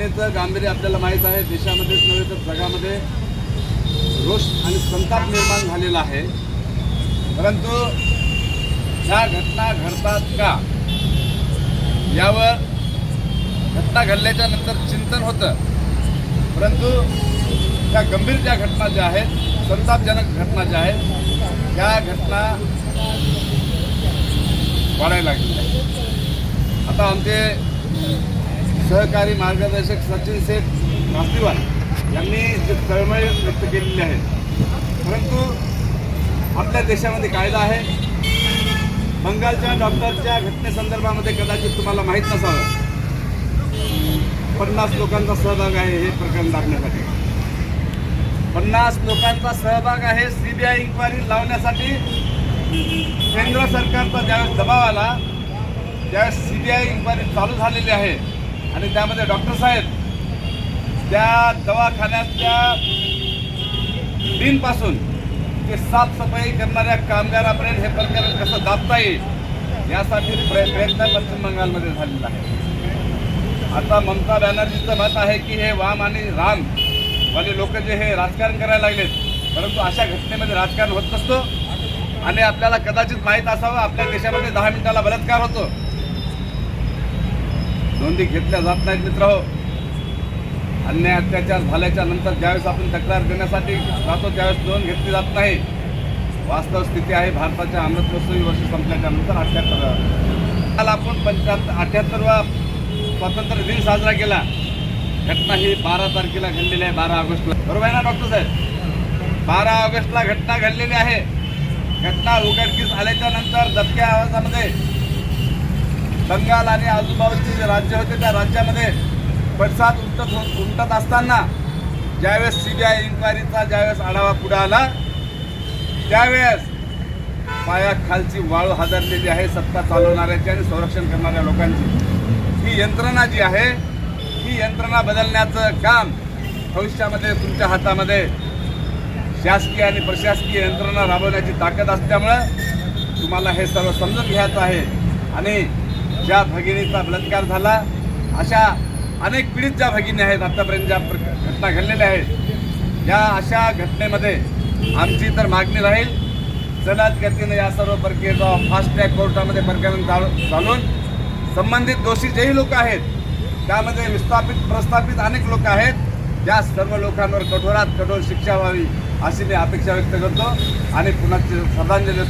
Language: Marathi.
घटनेचं गांभीर्य आपल्याला माहीत आहे. देशामध्येच नव्हे तर जगामध्ये रोष आणि संताप निर्माण झालेला आहे. परंतु ह्या घटना घडतात का? यावर घटना घडल्याच्या नंतर चिंतन होतं. परंतु त्या गंभीर ज्या घटना ज्या आहेत संतापजनक घटना ज्या आहेत त्या घटना वाढायला लागलेल्या आहेत. आता आमचे सहकारी मार्गदर्शक सचिन शेठ नास्तिवाल यांनी तळमळ व्यक्त केलेली आहे. परंतु आपल्या देशामध्ये कायदा आहे. बंगालच्या डॉक्टरच्या घटनेसंदर्भामध्ये कदाचित तुम्हाला माहीत नसावं. पन्नास लोकांचा सहभाग आहे हे प्रकरण लागण्यासाठी पन्नास लोकांचा सहभाग आहे सीबीआय इन्क्वायरी लावण्यासाठी. केंद्र सरकारचा ज्यावेळेस दबाव आला त्यावेळेस सीबीआय इन्क्वायरी चालू झालेली आहे आणि त्यामध्ये डॉक्टर साहेब त्या दवाखान्यातल्या डीनपासून ते साफसफाई करणाऱ्या कामगारापर्यंत हे प्रकरण कसं दाबता येईल यासाठी प्रयत्न पश्चिम बंगालमध्ये झालेला आहे. आता ममता बॅनर्जीचं मत आहे की हे वाम आणि राम वाले लोक जे हे राजकारण करायला लागलेत परंतु अशा घटनेमध्ये राजकारण होत नसतं. आणि आपल्याला कदाचित माहीत असावं आपल्या देशामध्ये दहा मिनिटाला बलात्कार होतो. नोंदी घेतल्या जात नाहीत मित्र. हो अन्याय अत्याचार झाल्याच्यानंतर ज्यावेळेस आपण तक्रार देण्यासाठी जातो त्यावेळेस नोंद घेतली जात नाही. वास्तव स्थिती आहे भारताच्या अमृतमहोत्सवी वर्ष संपल्याच्या नंतर अठ्ठ्याहत्तर काल आपण पंच्याहत्तर अठ्ठ्याहत्तरवा स्वातंत्र्य दिन साजरा केला. घटना ही बारा तारखेला घडलेली आहे बारा ऑगस्टला. बरोबर आहे ना डॉक्टर साहेब? बारा ऑगस्टला घटना घडलेली आहे. घटना उघडकीस आल्याच्यानंतर दबक्या आवाजामध्ये बंगाल आणि आजूबाजूचे जे राज्य होते त्या राज्यामध्ये पडसाद उमटत हो- उमटत असताना ज्यावेळेस सी ड्या इन्क्वायरीचा ज्यावेळेस आढावा पुढे आला त्यावेळेस पायाखालची वाळू हादरलेली आहे सत्ता चालवणाऱ्याची आणि संरक्षण करणाऱ्या लोकांची. ही यंत्रणा जी आहे ही यंत्रणा बदलण्याचं काम भविष्यामध्ये तुमच्या हातामध्ये शासकीय आणि प्रशासकीय यंत्रणा राबवण्याची ताकद असल्यामुळं तुम्हाला हे सर्व समजून घ्यायचं आहे. आणि ज्या भगिनीचा बलात्कार झाला अशा अनेक पीडित ज्या भगिनी आहेत आतापर्यंत ज्या प्र- घटना घडलेल्या आहेत या अशा घटनेमध्ये आमची तर मागणी राहील. जलद गतीने या सर्व प्रक्रियेचा फास्ट ट्रॅक कोर्टामध्ये प्रकरण चाल- चालून संबंधित दोषी जेही लोक आहेत त्यामध्ये विस्थापित प्रस्थापित अनेक लोक आहेत. त्या सर्व लोकांवर कठोरात कठोर शिक्षा व्हावी अशी मी अपेक्षा व्यक्त करतो. आणि पुन्हा श्रद्धांजली